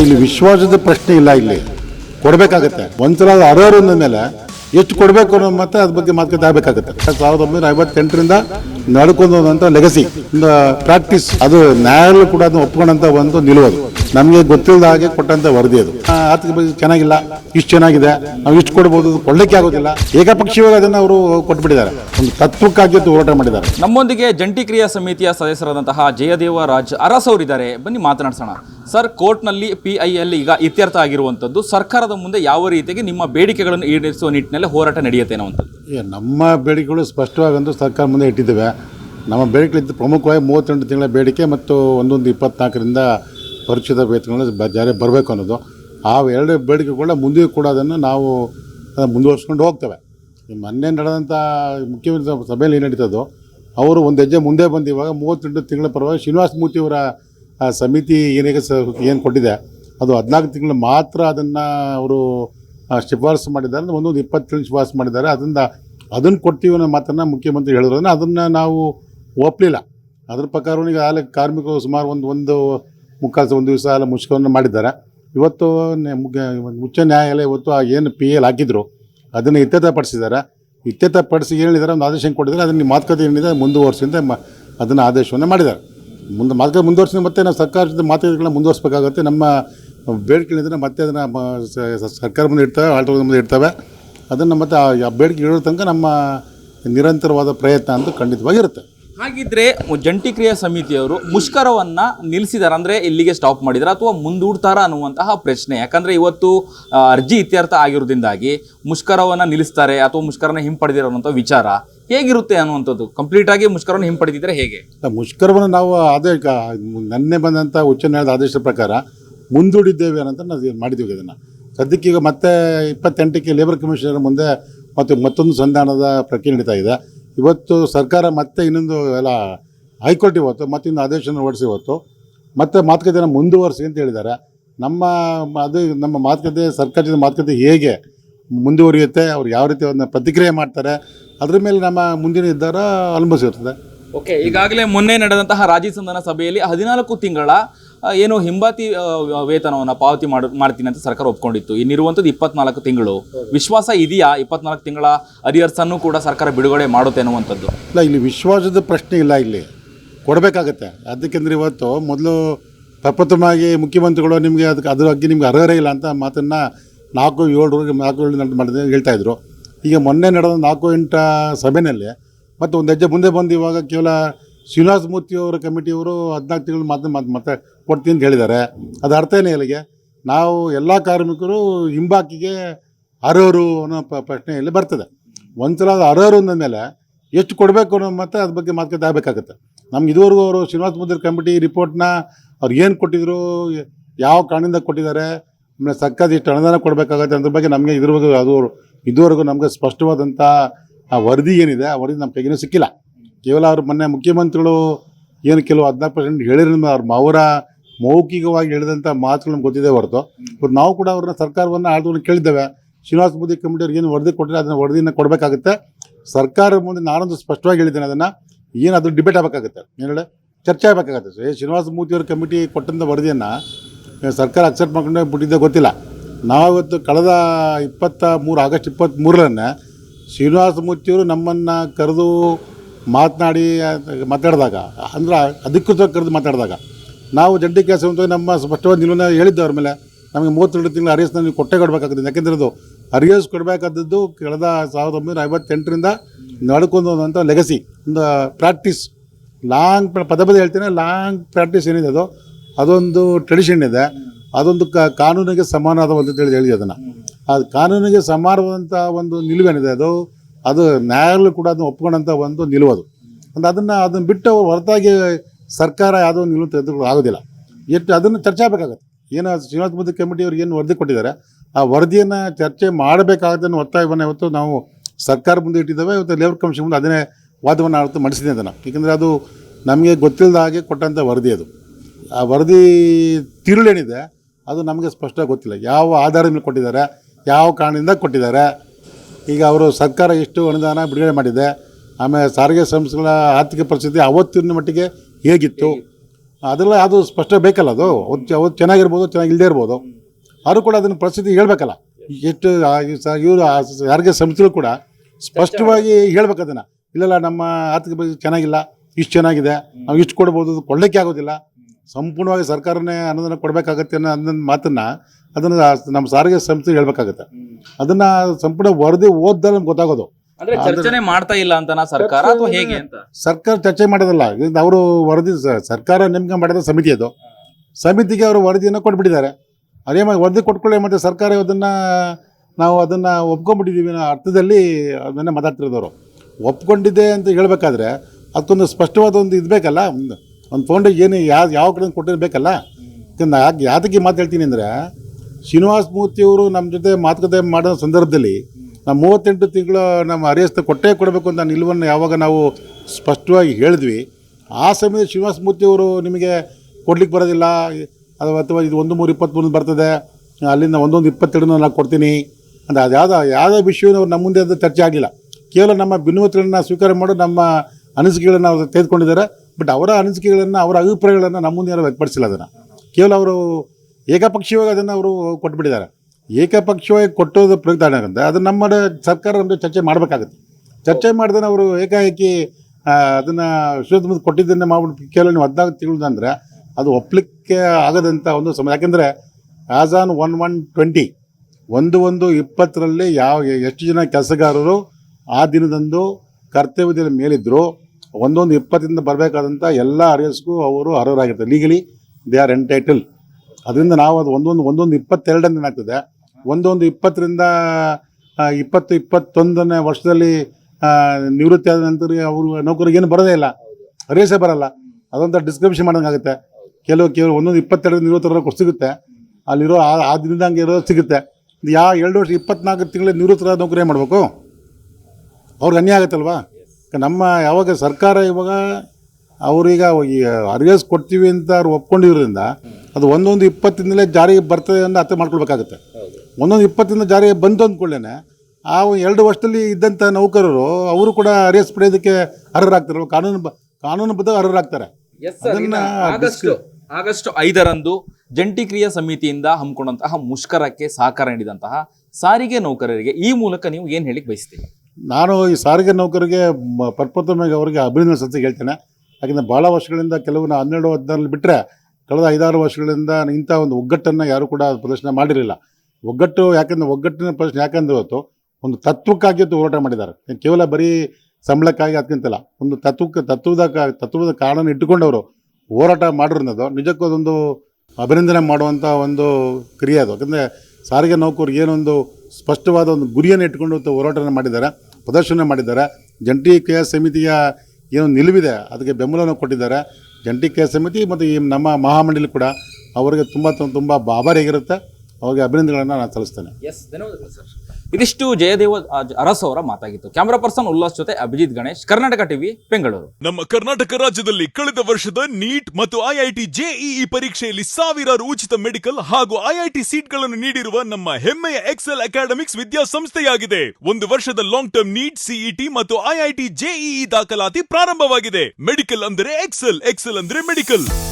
ಇಲ್ಲಿ ವಿಶ್ವಾಸದ ಪ್ರಶ್ನೆ ಇಲ್ಲ ಇಲ್ಲಿ. ಕೊಡಬೇಕಾಗತ್ತೆ. ಒಂದ್ಸಲ ಅರ್ಹರು ಅಂದ ಮೇಲೆ ಎಷ್ಟು ಕೊಡಬೇಕು ಅನ್ನೋ ಮತ್ತೆ ಅದ್ರ ಬಗ್ಗೆ ಮಾತುಕತೆ ಆಗಬೇಕಾಗುತ್ತೆ. ಸಾವಿರದ ಒಂಬೈನೂರ ಐವತ್ತೆಂಟರಿಂದ ನಡ್ಕೊಂಡು ಹೋದಂಥ ಲೆಗಸಿ ಪ್ರಾಕ್ಟೀಸ್ ಅದು ನ್ಯಾಯಾಲಯ ಕೂಡ ಅದನ್ನ ಒಪ್ಕೊಂಡಂತ ಒಂದು ನಿಲುವುದು ನಮಗೆ ಗೊತ್ತಿಲ್ಲದ ಹಾಗೆ ಕೊಟ್ಟಂತ ವರದಿ ಅದು. ಆರ್ಥಿಕ ಬಗ್ಗೆ ಚೆನ್ನಾಗಿಲ್ಲ, ಇಷ್ಟು ಚೆನ್ನಾಗಿದೆ, ನಾವು ಇಷ್ಟು ಕೊಡ್ಬೋದು ಕೊಳ್ಳಕ್ಕೆ ಕೊಡ್ಲಿಕ್ಕೆ ಆಗೋದಿಲ್ಲ. ಏಕಪಕ್ಷೀಯವಾಗಿ ಅದನ್ನು ಅವರು ಕೊಟ್ಬಿಟ್ಟಿದ್ದಾರೆ. ಒಂದು ತತ್ವಕ್ಕಾಗಿ ಹೋರಾಟ ಮಾಡಿದ್ದಾರೆ. ನಮ್ಮೊಂದಿಗೆ ಜಂಟಿ ಕ್ರಿಯಾ ಸಮಿತಿಯ ಸದಸ್ಯರಾದಂತಹ ಜಯದೇವ ರಾಜ್ ಅರಸ್ ಅವರಿದ್ದಾರೆ. ಬನ್ನಿ ಮಾತನಾಡ್ಸೋಣ. ಸರ್, ಕೋರ್ಟ್ನಲ್ಲಿ ಪಿ ಐ ಎಲ್ ಈಗ ಇತ್ಯರ್ಥ ಆಗಿರುವಂಥದ್ದು. ಸರ್ಕಾರದ ಮುಂದೆ ಯಾವ ರೀತಿಯಾಗಿ ನಿಮ್ಮ ಬೇಡಿಕೆಗಳನ್ನು ಈಡೇರಿಸುವ ನಿಟ್ಟಿನಲ್ಲಿ ಹೋರಾಟ ನಡೆಯುತ್ತೆ ಈಗ ನಮ್ಮ ಬೇಡಿಕೆಗಳು ಸ್ಪಷ್ಟವಾಗಿ ಅಂದರೆ ಸರ್ಕಾರ ಮುಂದೆ ಇಟ್ಟಿದ್ದೇವೆ. ನಮ್ಮ ಬೇಡಿಕೆಗಳಿದ್ದು ಪ್ರಮುಖವಾಗಿ ಮೂವತ್ತೆಂಟು ತಿಂಗಳ ಬೇಡಿಕೆ ಮತ್ತು ಒಂದೊಂದು ಇಪ್ಪತ್ನಾಲ್ಕರಿಂದ ಪರಿಚಿತ ವೇತನಗಳು ಜಾರಿ ಬರಬೇಕು ಅನ್ನೋದು. ಆ ಎರಡು ಬೇಡಿಕೆಗಳ ಮುಂದೆ ಕೂಡ ಅದನ್ನು ನಾವು ಮುಂದುವರ್ಸ್ಕೊಂಡು ಹೋಗ್ತೇವೆ. ಮೊನ್ನೆ ನಡೆದಂಥ ಮುಖ್ಯಮಂತ್ರಿ ಸಭೆಯಲ್ಲಿ ಏನು ನಡೀತದೋ, ಅವರು ಒಂದು ಹೆಜ್ಜೆ ಮುಂದೆ ಬಂದು ಇವಾಗ ಮೂವತ್ತೆಂಟು ತಿಂಗಳ ಪರವಾಗಿ ಶ್ರೀನಿವಾಸ ಮೂರ್ತಿಯವರ ಸಮಿತಿ ಏನೀಗ ಸ, ಏನು ಕೊಟ್ಟಿದೆ, ಅದು ಹದಿನಾಲ್ಕು ತಿಂಗಳು ಮಾತ್ರ ಅದನ್ನು ಅವರು ಶಿಫಾರಸು ಮಾಡಿದ್ದಾರೆ. ಒಂದು ಒಂದೊಂದು ಇಪ್ಪತ್ತೇಳು ಶಿಫಾರಸು ಮಾಡಿದ್ದಾರೆ. ಅದರಿಂದ ಅದನ್ನು ಕೊಡ್ತೀವಿ ಅನ್ನೋ ಮಾತನ್ನು ಮುಖ್ಯಮಂತ್ರಿ ಹೇಳಿದ್ರು ಅದನ್ನು ನಾವು ಒಪ್ಪಲಿಲ್ಲ ಅದ್ರ ಪ್ರಕಾರ ಈಗ ಆಗಲೇ ಕಾರ್ಮಿಕರು ಸುಮಾರು ಒಂದು ಒಂದು ಮುಕ್ಕಾಲು ಒಂದು ದಿವಸ ಎಲ್ಲ ಮುಷ್ಕರವನ್ನು ಮಾಡಿದ್ದಾರೆ. ಇವತ್ತು ಉಚ್ಚ ನ್ಯಾಯಾಲಯ ಇವತ್ತು ಆ ಏನು ಪಿ ಎಲ್ ಹಾಕಿದ್ರು, ಅದನ್ನು ಇತ್ಯರ್ಥಪಡಿಸಿದ್ದಾರೆ. ಇತ್ಯರ್ಥಪಡಿಸಿ ಏನು ಹೇಳಿದ್ದಾರೆ? ಒಂದು ಆದೇಶ ಕೊಟ್ಟಿದ್ದಾರೆ. ಅದನ್ನು ಮಾತುಕತೆ ಏನಿದೆ? ಮುಂದುವರಿಸಿ ಅಂತ ಮ, ಅದನ್ನು ಆದೇಶವನ್ನು ಮಾಡಿದ್ದಾರೆ. ಮುಂದೆ ಮಾತುಕತೆ ಮುಂದುವರ್ಸಿದ್ರೆ ಮತ್ತೆ ನಾವು ಸರ್ಕಾರದ ಮಾತುಕತೆಗಳನ್ನ ಮುಂದುವರಿಸಬೇಕಾಗುತ್ತೆ. ನಮ್ಮ ಬೇಡಿಕೆಗಳಿದ್ರೆ ಮತ್ತೆ ಅದನ್ನು ಸರ್ಕಾರ ಮುಂದೆ ಇಡ್ತವೆ ಆಳ್ತ ಮುಂದೆ ಇಡ್ತವೆ. ಅದನ್ನು ಮತ್ತೆ ಆ ಬೇಡಿಕೆ ಇಡೋ ತನಕ ನಮ್ಮ ನಿರಂತರವಾದ ಪ್ರಯತ್ನ ಅಂತೂ ಖಂಡಿತವಾಗಿರುತ್ತೆ. ಹಾಗಿದ್ರೆ ಜಂಟಿ ಕ್ರಿಯಾ ಸಮಿತಿಯವರು ಮುಷ್ಕರವನ್ನ ನಿಲ್ಲಿಸಿದಾರ. ಅಂದ್ರೆ ಇಲ್ಲಿಗೆ ಸ್ಟಾಪ್ ಮಾಡಿದಾರ ಅಥವಾ ಮುಂದೂಡ್ತಾರ ಅನ್ನುವಂತಹ ಪ್ರಶ್ನೆ. ಯಾಕಂದ್ರೆ ಇವತ್ತು ಅರ್ಜಿ ಇತ್ಯರ್ಥ ಆಗಿರೋದ್ರಿಂದಾಗಿ ಮುಷ್ಕರವನ್ನ ನಿಲ್ಲಿಸ್ತಾರೆ ಅಥವಾ ಮುಷ್ಕರನ ಹಿಂಪಡೆದಿರೋ ಅನ್ನುವಂಥ ವಿಚಾರ ಹೇಗಿರುತ್ತೆ ಅನ್ನುವಂಥದ್ದು? ಕಂಪ್ಲೀಟ್ ಆಗಿ ಮುಷ್ಕರವನ್ನು ಹಿಂಪಡೆದಿದ್ರೆ ಹೇಗೆ? ಮುಷ್ಕರವನ್ನು ನಾವು ಅದೇ ನನ್ನೆ ನೆನ್ನೆ ಬಂದಂಥ ಉಚ್ಚ ನ್ಯಾಯಾಲಯದ ಆದೇಶದ ಪ್ರಕಾರ ಮುಂದೂಡಿದ್ದೇವೆ ಅಂತ ನಾವು ಮಾಡಿದ್ದೀವಿ ಇದನ್ನು. ಸದ್ಯಕ್ಕೆ ಈಗ ಮತ್ತೆ ಇಪ್ಪತ್ತೆಂಟಕ್ಕೆ ಲೇಬರ್ ಕಮಿಷನರ್ ಮುಂದೆ ಮತ್ತು ಮತ್ತೊಂದು ಸಂಧಾನದ ಪ್ರಕ್ರಿಯೆ ನಡೀತಾ ಇದೆ. ಇವತ್ತು ಸರ್ಕಾರ ಮತ್ತೆ ಇನ್ನೊಂದು ಎಲ್ಲ ಹೈಕೋರ್ಟ್ ಇವತ್ತು ಮತ್ತಿಂದು ಆದೇಶನ ಹೊರಡಿಸಿ ಇವತ್ತು. ಮತ್ತೆ ಮಾತುಕತೆಯನ್ನು ಮುಂದುವರಿಸಿ ಅಂತ ಹೇಳಿದ್ದಾರೆ. ನಮ್ಮ ಅದು ನಮ್ಮ ಮಾತುಕತೆ ಸರ್ಕಾರದ ಮಾತುಕತೆ ಹೇಗೆ ಮುಂದುವರಿಯುತ್ತೆ, ಅವ್ರು ಯಾವ ರೀತಿ ಒಂದು ಪ್ರತಿಕ್ರಿಯೆ ಮಾಡ್ತಾರೆ, ಅದ್ರ ಮೇಲೆ ನಮ್ಮ ಮುಂದಿನ ನಿರ್ಧಾರ ಅವಲಂಬಿಸಿರ್ತದೆ ಓಕೆ ಈಗಾಗಲೇ ಮೊನ್ನೆ ನಡೆದಂತಹ ರಾಜಿ ಸಂಧಾನ ಸಭೆಯಲ್ಲಿ ಹದಿನಾಲ್ಕು ತಿಂಗಳ ಏನು ಹಿಂಬಾತಿ ವೇತನವನ್ನು ಪಾವತಿ ಮಾಡ, ಮಾಡ್ತೀನಿ ಅಂತ ಸರ್ಕಾರ ಒಪ್ಕೊಂಡಿತ್ತು. ಇನ್ನಿರುವಂಥದ್ದು ಇಪ್ಪತ್ನಾಲ್ಕು ತಿಂಗಳು. ವಿಶ್ವಾಸ ಇದೆಯಾ? ಇಪ್ಪತ್ನಾಲ್ಕು ತಿಂಗಳ ಅರಿಯರ್ಸನ್ನು ಕೂಡ ಸರ್ಕಾರ ಬಿಡುಗಡೆ ಮಾಡುತ್ತೆ ಅನ್ನುವಂಥದ್ದು. ಇಲ್ಲ, ಇಲ್ಲಿ ವಿಶ್ವಾಸದ ಪ್ರಶ್ನೆ ಇಲ್ಲ ಇಲ್ಲಿ. ಕೊಡಬೇಕಾಗತ್ತೆ. ಅದಕ್ಕೆಂದ್ರೆ ಇವತ್ತು ಮೊದಲು ಪ್ರಪ್ರಥಮವಾಗಿ ಮುಖ್ಯಮಂತ್ರಿಗಳು ನಿಮಗೆ ಅದಕ್ಕೆ ಅದ್ರ ಬಗ್ಗೆ ನಿಮ್ಗೆ ಅರ್ಹರೇ ಇಲ್ಲ ಅಂತ ಮಾತನ್ನು ನಾಲ್ಕು ಏಳು ನಾಲ್ಕು ಏಳು ಮಾಡಿದೆ ಹೇಳ್ತಾ ಇದ್ರು. ಈಗ ಮೊನ್ನೆ ನಡೆದ ನಾಲ್ಕು ಎಂಟು ಸಭೆಯಲ್ಲಿ ಮತ್ತು ಒಂದು ಹೆಜ್ಜೆ ಮುಂದೆ ಬಂದು ಇವಾಗ ಕೇವಲ ಶ್ರೀನಿವಾಸ ಮೂರ್ತಿ ಅವರ ಕಮಿಟಿಯವರು ಹದಿನಾಲ್ಕು ತಿಂಗಳು ಮತ್ತೆ ಮತ್ತೆ ಮತ್ತೆ ಕೊಡ್ತೀನಿ ಅಂತ ಹೇಳಿದ್ದಾರೆ. ಅದು ಅರ್ಥ ಏನೇ ಇಲ್ಲಿಗೆ ನಾವು ಎಲ್ಲ ಕಾರ್ಮಿಕರು ಹಿಂಬಾಕಿಗೆ ಅರ್ಹರು ಅನ್ನೋ ಪ- ಪ್ರಶ್ನೆಯಲ್ಲಿ ಬರ್ತದೆ. ಒಂದ್ಸಲ ಅದು ಅರ್ಹರು ಅಂದ ಮೇಲೆ ಎಷ್ಟು ಕೊಡಬೇಕು ಅನ್ನೋ ಮತ್ತೆ ಅದ್ರ ಬಗ್ಗೆ ಮಾತುಕತೆ ಆಗಬೇಕಾಗುತ್ತೆ. ನಮ್ಗೆ ಇದುವರೆಗೂ ಅವರು ಶ್ರೀನಿವಾಸ ಮೂರ್ತಿ ಕಮಿಟಿ ರಿಪೋರ್ಟ್ನ ಅವ್ರು ಏನು ಕೊಟ್ಟಿದ್ರು, ಯಾವ ಕಾರಣದಿಂದ ಕೊಟ್ಟಿದ್ದಾರೆ, ಆಮೇಲೆ ಸರ್ಕಾರ ಇಷ್ಟು ಅನುದಾನ ಕೊಡಬೇಕಾಗತ್ತೆ ಅದ್ರ ಬಗ್ಗೆ ನಮಗೆ ಇದ್ರ ಬಗ್ಗೆ ಅದು ಇದುವರೆಗೂ ನಮಗೆ ಸ್ಪಷ್ಟವಾದಂಥ ಆ ವರದಿ ಏನಿದೆ, ಆ ವರದಿ ನಮ್ಮ ಕೈಗಿನೂ ಸಿಕ್ಕಿಲ್ಲ. ಕೇವಲ ಅವರು ಮೊನ್ನೆ ಮುಖ್ಯಮಂತ್ರಿಗಳು ಏನು ಕೆಲವು ಹದಿನಾಲ್ಕು ಪರ್ಸೆಂಟ್ ಹೇಳಿರೋ ಅವ್ರ ಅವರ ಮೌಖಿಕವಾಗಿ ಹೇಳಿದಂಥ ಮಾತುಗಳು ನಮ್ಗೆ ಗೊತ್ತಿದೆ ಹೊರತು. ಇವ್ರು ನಾವು ಕೂಡ ಅವ್ರನ್ನ ಸರ್ಕಾರವನ್ನು ಆಡೋದನ್ನು ಕೇಳಿದ್ದೇವೆ. ಶ್ರೀನಿವಾಸ ಮುದಿ ಕಮಿಟಿಯವ್ರಿಗೆ ಏನು ವರದಿ ಕೊಟ್ಟರೆ ಅದನ್ನು ವರದಿನ ಕೊಡಬೇಕಾಗುತ್ತೆ. ಸರ್ಕಾರ ಮುಂದೆ ನಾನೊಂದು ಸ್ಪಷ್ಟವಾಗಿ ಹೇಳಿದ್ದೇನೆ ಅದನ್ನು. ಏನು ಅದು ಡಿಬೇಟ್ ಆಗಬೇಕಾಗುತ್ತೆ. ಏನು ಹೇಳಿ? ಚರ್ಚೆ ಆಗಬೇಕಾಗತ್ತೆ. ಶ್ರೀನಿವಾಸ ಮೂರ್ತಿಯವ್ರ ಕಮಿಟಿ ಕೊಟ್ಟಂಥ ವರದಿಯನ್ನು ಸರ್ಕಾರ ಅಕ್ಸೆಪ್ಟ್ ಮಾಡ್ಕೊಂಡೆ ಬಿಟ್ಟಿದ್ದೆ ಗೊತ್ತಿಲ್ಲ. ನಾವಿವತ್ತು ಕಳೆದ ಇಪ್ಪತ್ತ ಮೂರು ಆಗಸ್ಟ್ ಇಪ್ಪತ್ತ್ಮೂರರನ್ನೇ ಶ್ರೀನಿವಾಸ ಮೂರ್ತಿಯವರು ನಮ್ಮನ್ನು ಕರೆದು ಮಾತನಾಡಿ ಮಾತಾಡಿದಾಗ, ಅಂದ್ರೆ ಅಧಿಕೃತವಾಗಿ ಕರೆದು ಮಾತಾಡಿದಾಗ, ನಾವು ಜಂಟಿ ಕೆಲಸ ಅಂತ ನಮ್ಮ ಸ್ಪಷ್ಟವಾದ ನಿಲುವನ್ನ ಹೇಳಿದ್ದೆ ಅವ್ರ ಮೇಲೆ. ನಮಗೆ ಮೂವತ್ತೆರಡು ತಿಂಗಳು ಅರಿಯಸ್ನ ನೀವು ಕೊಟ್ಟೆ ಕೊಡಬೇಕಾಗುತ್ತೆ ಯಾಕೆಂದ್ರೆ ಅದು ಅರಿಯಸ್ ಕೊಡಬೇಕಾದದ್ದು ಕಳೆದ ಸಾವಿರದ ಒಂಬೈನೂರ ಐವತ್ತೆಂಟರಿಂದ ನಡ್ಕೊಂಡು ಲೆಗಸಿ ಒಂದು ಪ್ರಾಕ್ಟೀಸ್ ಲಾಂಗ್ ಪದ ಪದ ಹೇಳ್ತೀನಿ ಲಾಂಗ್ ಪ್ರಾಕ್ಟೀಸ್ ಏನಿದೆ ಅದು. ಅದೊಂದು ಟ್ರೆಡಿಷನ್ ಇದೆ. ಅದೊಂದು ಕ, ಕಾನೂನಿಗೆ ಸಮಾನವಾದ ಒಂದು ಅಂತೇಳಿ ಹೇಳಿದೆ ಅದನ್ನು. ಅದು ಕಾನೂನಿಗೆ ಸಮಾನವಾದಂಥ ಒಂದು ನಿಲುವೇನಿದೆ ಅದು? ಅದು ನ್ಯಾಯಾಲಯ ಕೂಡ ಅದನ್ನ ಒಪ್ಕೊಂಡಂಥ ಒಂದು ನಿಲುವದು. ಅಂದ್ರೆ ಅದನ್ನು ಅದನ್ನು ಬಿಟ್ಟು ಅವ್ರು ಹೊರತಾಗಿ ಸರ್ಕಾರ ಯಾವುದೋ ಒಂದು ನಿಲುವು ಆಗೋದಿಲ್ಲ. ಎಷ್ಟು ಅದನ್ನು ಚರ್ಚೆ ಆಗಬೇಕಾಗತ್ತೆ. ಏನು ಶ್ರೀನಿವಾಸ ಮುದ್ದೆ ಕಮಿಟಿ ಅವ್ರಿಗೆ ಏನು ವರದಿ ಕೊಟ್ಟಿದ್ದಾರೆ, ಆ ವರದಿಯನ್ನು ಚರ್ಚೆ ಮಾಡಬೇಕಾಗತ್ತೆ ಅನ್ನೋ ಒತ್ತಾಯವನ್ನು ಇವತ್ತು ನಾವು ಸರ್ಕಾರ ಮುಂದೆ ಇಟ್ಟಿದ್ದೇವೆ, ಇವತ್ತು ಲೇಬರ್ ಕಮಿಷನ್ ಮುಂದೆ ಅದನ್ನೇ ವಾದವನ್ನು ಆವತ್ತು ಮಂಡಿಸಿದೆ ಅದನ್ನು. ಏಕೆಂದರೆ ಅದು ನಮಗೆ ಗೊತ್ತಿಲ್ಲದ ಹಾಗೆ ಕೊಟ್ಟಂಥ ವರದಿ ಅದು. ಆ ವರದಿ ತಿರುಳೇನಿದೆ, ಅದು ನಮಗೆ ಸ್ಪಷ್ಟ ಗೊತ್ತಿಲ್ಲ. ಯಾವ ಆಧಾರದ ಮೇಲೆ ಕೊಟ್ಟಿದ್ದಾರೆ, ಯಾವ ಕಾರಣದಿಂದ ಕೊಟ್ಟಿದ್ದಾರೆ ಈಗ ಅವರು ಸರ್ಕಾರ ಎಷ್ಟು ಅನುದಾನ ಬಿಡುಗಡೆ ಮಾಡಿದೆ, ಆಮೇಲೆ ಸಾರಿಗೆ ಸಂಸ್ಥೆಗಳ ಆರ್ಥಿಕ ಪರಿಸ್ಥಿತಿ ಅವತ್ತಿನ ಮಟ್ಟಿಗೆ ಹೇಗಿತ್ತು, ಅದೆಲ್ಲ ಅದು ಸ್ಪಷ್ಟ ಬೇಕಲ್ಲ ಅದು? ಅವತ್ತು ಅವತ್ತು ಚೆನ್ನಾಗಿರ್ಬೋದು ಚೆನ್ನಾಗಿಲ್ಲದೆ ಇರ್ಬೋದು. ಅವರು ಕೂಡ ಅದನ್ನು ಪರಿಸ್ಥಿತಿ ಹೇಳ್ಬೇಕಲ್ಲ? ಎಷ್ಟು ಇವರು ಸಾರಿಗೆ ಸಂಸ್ಥೆಗಳು ಕೂಡ ಸ್ಪಷ್ಟವಾಗಿ ಹೇಳ್ಬೇಕು ಅದನ್ನು. ಇಲ್ಲಲ್ಲ, ನಮ್ಮ ಆರ್ಥಿಕ ಪರಿಸ್ಥಿತಿ ಚೆನ್ನಾಗಿಲ್ಲ, ಇಷ್ಟು ಚೆನ್ನಾಗಿದೆ, ನಾವು ಇಷ್ಟು ಕೊಡ್ಬೋದು, ಕೊಡಲಿಕ್ಕೆ ಆಗೋದಿಲ್ಲ. ಸಂಪೂರ್ಣವಾಗಿ ಸರ್ಕಾರನೇ ಅನುದಾನ ಕೊಡಬೇಕಾಗತ್ತೆ ಅನ್ನೋ ಅನ್ನ ಮಾತನ್ನು ಅದನ್ನು ನಮ್ಮ ಸಾರಿಗೆ ಸಂಸ್ಥೆ ಹೇಳ್ಬೇಕಾಗತ್ತೆ. ಅದನ್ನ ಸಂಪೂರ್ಣ ವರದಿ ಓದ್ದಲ್ಲಿ ನಮ್ಗೆ ಗೊತ್ತಾಗೋದು. ಅಂದ್ರೆ ಚರ್ಚನೆ ಮಾಡ್ತಾ ಇಲ್ಲ ಅಂತನಾ ಸರ್ಕಾರ ಅಥವಾ ಹೇಗೆ ಅಂತ? ಸರ್ಕಾರ ಚರ್ಚೆ ಮಾಡೋದಲ್ಲ. ಇದು ಅವರು ವರದಿ ಸ- ಸರ್ಕಾರ ನೇಮಕ ಮಾಡಿದ ಸಮಿತಿ ಅದು. ಸಮಿತಿಗೆ ಅವರು ವರದಿಯನ್ನು ಕೊಟ್ಬಿಟ್ಟಿದ್ದಾರೆ. ಅದೇ ವರದಿ ಕೊಟ್ಕೊಳ್ಳಿ ಮತ್ತು ಸರ್ಕಾರ ಅದನ್ನ ನಾವು ಅದನ್ನ ಒಪ್ಕೊಂಡ್ಬಿಟ್ಟಿದ್ದೀವಿ ಅನ್ನೋ ಅರ್ಥದಲ್ಲಿ ಅದನ್ನೇ ಮಾತಾಡ್ತಿರೋದವರು ಒಪ್ಕೊಂಡಿದ್ದೆ ಅಂತ ಹೇಳಬೇಕಾದ್ರೆ ಅದಕ್ಕೊಂದು ಸ್ಪಷ್ಟವಾದ ಒಂದು ಇದು ಬೇಕಲ್ಲ? ಒಂದು ಒಂದು ಫೌಂಡೇಜ್ ಏನು ಯಾವ ಯಾವ ಕಡೆ ಕೊಟ್ಟಿರ್ಬೇಕಲ್ಲ ಬೇಕಲ್ಲ? ಯಾಕೆ ಯಾತಕ್ಕೆ ಮಾತು ಹೇಳ್ತೀನಿ ಅಂದರೆ ಶ್ರೀನಿವಾಸ ಮೂರ್ತಿಯವರು ನಮ್ಮ ಜೊತೆ ಮಾತುಕತೆ ಮಾಡೋ ಸಂದರ್ಭದಲ್ಲಿ ನಾವು ಮೂವತ್ತೆಂಟು ತಿಂಗಳು ನಮ್ಮ ಅರಿಯಸ್ತ ಕೊಟ್ಟೇ ಕೊಡಬೇಕು ಅಂತ ನಿಲುವನ್ನು ಯಾವಾಗ ನಾವು ಸ್ಪಷ್ಟವಾಗಿ ಹೇಳಿದ್ವಿ. ಆ ಸಮಯದಲ್ಲಿ ಶ್ರೀನಿವಾಸ ಮೂರ್ತಿಯವರು ನಿಮಗೆ ಕೊಡ್ಲಿಕ್ಕೆ ಬರೋದಿಲ್ಲ. ಅದು ಅಥವಾ ಇದು ಒಂದು ಮೂರು ಇಪ್ಪತ್ತ್ಮೂರು ಬರ್ತದೆ. ಅಲ್ಲಿಂದ ಒಂದೊಂದು ಇಪ್ಪತ್ತೆರಡನ್ನ ನಾನು ಕೊಡ್ತೀನಿ. ಅಂತ ಅದು ಯಾವುದೋ ಯಾವುದೇ ವಿಷಯವೂ ಅವ್ರು ನಮ್ಮ ಮುಂದೆ ಅದು ಚರ್ಚೆ ಆಗಲಿಲ್ಲ ಕೇವಲ ನಮ್ಮ ಭಿನ್ನಮತಗಳನ್ನ ಸ್ವೀಕಾರ ಮಾಡಿ ನಮ್ಮ ಅನಿಸಿಕೆಗಳನ್ನು ಅವರು ತೆಗೆದುಕೊಂಡಿದ್ದಾರೆ. ಬಟ್ ಅವರ ಅನಿಸಿಕೆಗಳನ್ನು, ಅವರ ಅಭಿಪ್ರಾಯಗಳನ್ನು ನಮ್ಮ ಮುಂದೆ ಯಾರು ವ್ಯಕ್ತಪಡಿಸಿಲ್ಲ ಅದನ್ನು. ಕೇವಲ ಅವರು ಏಕಪಕ್ಷೀಯವಾಗಿ ಅದನ್ನು ಅವರು ಕೊಟ್ಬಿಟ್ಟಿದ್ದಾರೆ. ಏಕಪಕ್ಷೀಯವಾಗಿ ಕೊಟ್ಟೋದು ಪ್ರಯುಕ್ತ ಅಂತ ಅದು ನಮ್ಮ ಸರ್ಕಾರ ನಮ್ಮದು ಚರ್ಚೆ ಮಾಡಬೇಕಾಗುತ್ತೆ. ಚರ್ಚೆ ಮಾಡಿದ್ರೆ ಅವರು ಏಕಾಏಕಿ ಅದನ್ನು ವಿಶ್ವದ ಕೊಟ್ಟಿದ್ದನ್ನೇ ಮಾಡ್ಬಿಟ್ಟು ಕೇವಲ ನೀವು ಹದಿನಾಲ್ಕು ತಿಂಗಳು ಅಂದರೆ ಅದು ಒಪ್ಪಲಿಕ್ಕೆ ಆಗದಂಥ ಒಂದು ಸಮಯ ಯಾಕೆಂದರೆ as on one one twenty ಒಂದು ಒಂದು ಇಪ್ಪತ್ತರಲ್ಲಿ ಯಾವ, ಎಷ್ಟು ಜನ ಕೆಲಸಗಾರರು ಆ ದಿನದಂದು ಕರ್ತವ್ಯದ ಮೇಲಿದ್ದರು ಒಂದೊಂದು ಇಪ್ಪತ್ತಿಂದ ಬರಬೇಕಾದಂಥ ಎಲ್ಲ ಅರಿಯಸ್ಗೂ ಅವರು ಅರ್ಹರಾಗಿರ್ತಾರೆ. ಲೀಗಲಿ ದೇ ಆರ್ ಎಂಟೈಟಲ್ ಅದರಿಂದ ನಾವು ಅದು ಒಂದೊಂದು ಒಂದೊಂದು ಇಪ್ಪತ್ತೆರಡನೇ ಏನಾಗ್ತದೆ ಒಂದೊಂದು ಇಪ್ಪತ್ತರಿಂದ ಇಪ್ಪತ್ತು, ಇಪ್ಪತ್ತೊಂದನೇ ವರ್ಷದಲ್ಲಿ ನಿವೃತ್ತಿ ಆದ ನಂತರ ಅವರು ನೌಕರಿಗೆ ಏನು ಬರೋದೇ ಇಲ್ಲ. ಅರಿಯಸೇ ಬರಲ್ಲ. ಅದೊಂಥರ ಡಿಸ್ಕ್ರಿಪ್ಷನ್ ಮಾಡೋಂಗಾಗುತ್ತೆ ಕೆಲವು ಕೆಲವು ಒಂದೊಂದು ಇಪ್ಪತ್ತೆರಡು ನಿವೃತ್ತರವರೆಗೂ ಸಿಗುತ್ತೆ. ಅಲ್ಲಿರೋ ಆ ದಿನದ ಹಂಗೆ ಇರೋದು ಸಿಗುತ್ತೆ. ಯಾವ ಎರಡು ವರ್ಷ, ಇಪ್ಪತ್ನಾಲ್ಕು ತಿಂಗಳ ನಿವೃತ್ತರ ನೌಕರಿ ಮಾಡಬೇಕು? ಅವ್ರಿಗೆ ಅನ್ಯಾಯ ಆಗುತ್ತಲ್ವಾ? ನಮ್ಮ ಯಾವಾಗ ಸರ್ಕಾರ ಇವಾಗ ಅವರೀಗ ಈ ಅರಿಯಸ್ ಕೊಡ್ತೀವಿ ಅಂತ ಅವ್ರು ಒಪ್ಕೊಂಡಿರೋದ್ರಿಂದ ಅದು ಒಂದೊಂದು ಇಪ್ಪತ್ತಿಂದಲೇ ಜಾರಿಗೆ ಬರ್ತದೆ ಅಂತ ಅರ್ಥ ಮಾಡ್ಕೊಳ್ಬೇಕಾಗುತ್ತೆ. ಒಂದೊಂದು ಇಪ್ಪತ್ತಿಂದ ಜಾರಿಗೆ ಬಂತು ಅಂದ್ಕೊಳ್ಳೇನೆ ಆ ಎರಡು ವರ್ಷದಲ್ಲಿ ಇದ್ದಂಥ ನೌಕರರು ಅವರು ಕೂಡ ಅರ್ಯಸ್ ಪಡೆಯೋದಕ್ಕೆ ಅರ್ಹರಾಗ್ತಾರೆ. ಕಾನೂನು ಬ- ಕಾನೂನುಬದ್ಧ ಅರ್ಹರಾಗ್ತಾರೆ. ಅದನ್ನ ಆಗಸ್ಟ್ ಆಗಸ್ಟ್ ಐದರಂದು ಜಂಟಿ ಕ್ರಿಯಾ ಸಮಿತಿಯಿಂದ ಹಮ್ಮಿಕೊಂಡಂತಹ ಮುಷ್ಕರಕ್ಕೆ ಸಹಕಾರ ನೀಡಿದಂತಹ ಸಾರಿಗೆ ನೌಕರರಿಗೆ ಈ ಮೂಲಕ ನೀವು ಏನು ಹೇಳಿಕ್ ಬಯಸ್ತೀರಿ? ನಾನು ಈ ಸಾರಿಗೆ ನೌಕರಿಗೆ ಮ- ಅವರಿಗೆ ಅಭಿನಂದನೆ ಸಲ್ಲಿಸಿ ಹೇಳ್ತೇನೆ. ಯಾಕೆಂದರೆ ಭಾಳ ವರ್ಷಗಳಿಂದ ಕೆಲವು ಹನ್ನೆರಡು ಹದಿನಾರಲ್ಲಿ ಬಿಟ್ಟರೆ ಕಳೆದ ಐದಾರು ವರ್ಷಗಳಿಂದ ಇಂಥ ಒಂದು ಒಗ್ಗಟ್ಟನ್ನು ಯಾರು ಕೂಡ ಪ್ರದರ್ಶನ ಮಾಡಿರಲಿಲ್ಲ. ಒಗ್ಗಟ್ಟು ಯಾಕೆಂದರೆ ಒಗ್ಗಟ್ಟಿನ ಪ್ರಶ್ನೆ ಯಾಕಂದ್ರೆ ಇವತ್ತು ಒಂದು ತತ್ವಕ್ಕಾಗಿ ಹೋರಾಟ ಮಾಡಿದ್ದಾರೆ. ಕೇವಲ ಬರೀ ಸಂಬಳಕ್ಕಾಗಿ ಅದಕ್ಕಿಂತಲ್ಲ ಒಂದು ತತ್ವಕ್ಕೆ ತತ್ವದ ತತ್ವದ ಕಾರಣ ಇಟ್ಟುಕೊಂಡವರು ಹೋರಾಟ ಮಾಡಿರೋದು ನಿಜಕ್ಕೂ ಅದೊಂದು ಅಭಿನಂದನೆ ಮಾಡುವಂಥ ಒಂದು ಕ್ರಿಯೆ ಅದು. ಯಾಕಂದರೆ ಸಾರಿಗೆ ನೌಕರು ಏನೊಂದು ಸ್ಪಷ್ಟವಾದ ಒಂದು ಗುರಿಯನ್ನು ಇಟ್ಕೊಂಡು ಅಂತ ಹೋರಾಟನ ಮಾಡಿದ್ದಾರೆ ಪ್ರದರ್ಶನ ಮಾಡಿದ್ದಾರೆ. ಜಂಟಿ ಕ್ರಿಯಾ ಸಮಿತಿಯ ಏನು ನಿಲುವಿದೆ, ಅದಕ್ಕೆ ಬೆಂಬಲವನ್ನು ಕೊಟ್ಟಿದ್ದಾರೆ. ಜಂಟಿ ಕ್ರಿಯಾ ಸಮಿತಿ ಮತ್ತು ಈ ನಮ್ಮ ಮಹಾಮಂಡಳಿ ಕೂಡ ಅವರಿಗೆ ತುಂಬ ತುಂಬ ಆಭಾರಿಯಾಗಿರುತ್ತೆ ಅವರಿಗೆ ಅಭಿನಂದನೆಗಳನ್ನು ನಾನು ಸಲ್ಲಿಸ್ತೇನೆ. ಎಸ್ ಧನ್ಯವಾದಗಳು ಸರ್ ಇದಿಷ್ಟು ಜಯದೇವ ಅಜ್- ಅರಸ್ ಅವರ ಮಾತಾಗಿತ್ತು. ಕ್ಯಾಮರಾ ಪರ್ಸನ್ ಉಲ್ಲಾಸ್ ಜೊತೆ ಅಭಿಜಿತ್ ಗಣೇಶ್ ಕರ್ನಾಟಕ ಟಿವಿ ಬೆಂಗಳೂರು. ನಮ್ಮ ಕರ್ನಾಟಕ ರಾಜ್ಯದಲ್ಲಿ ಕಳೆದ ವರ್ಷದ ನೀಟ್ ಮತ್ತು ಐಐಟಿ ಜೆಇಇ ಪರೀಕ್ಷೆಯಲ್ಲಿ ಸಾವಿರಾರು ಉಚಿತ ಮೆಡಿಕಲ್ ಹಾಗೂ ಐಐಟಿ ಸೀಟ್ಗಳನ್ನು ನೀಡಿರುವ ನಮ್ಮ ಹೆಮ್ಮೆಯ ಎಕ್ಸೆಲ್ ಅಕಾಡೆಮಿಕ್ಸ್ ವಿದ್ಯಾಸಂಸ್ಥೆಯಾಗಿದೆ. ಒಂದು ವರ್ಷದ ಲಾಂಗ್ ಟರ್ಮ್ ನೀಟ್ ಸಿಇಟಿ ಮತ್ತು ಐಐಟಿ ಜೆಇಇ ದಾಖಲಾತಿ ಪ್ರಾರಂಭವಾಗಿದೆ. ಮೆಡಿಕಲ್ ಅಂದರೆ ಎಕ್ಸೆಲ್ ಎಕ್ಸೆಲ್ ಅಂದ್ರೆ ಮೆಡಿಕಲ್.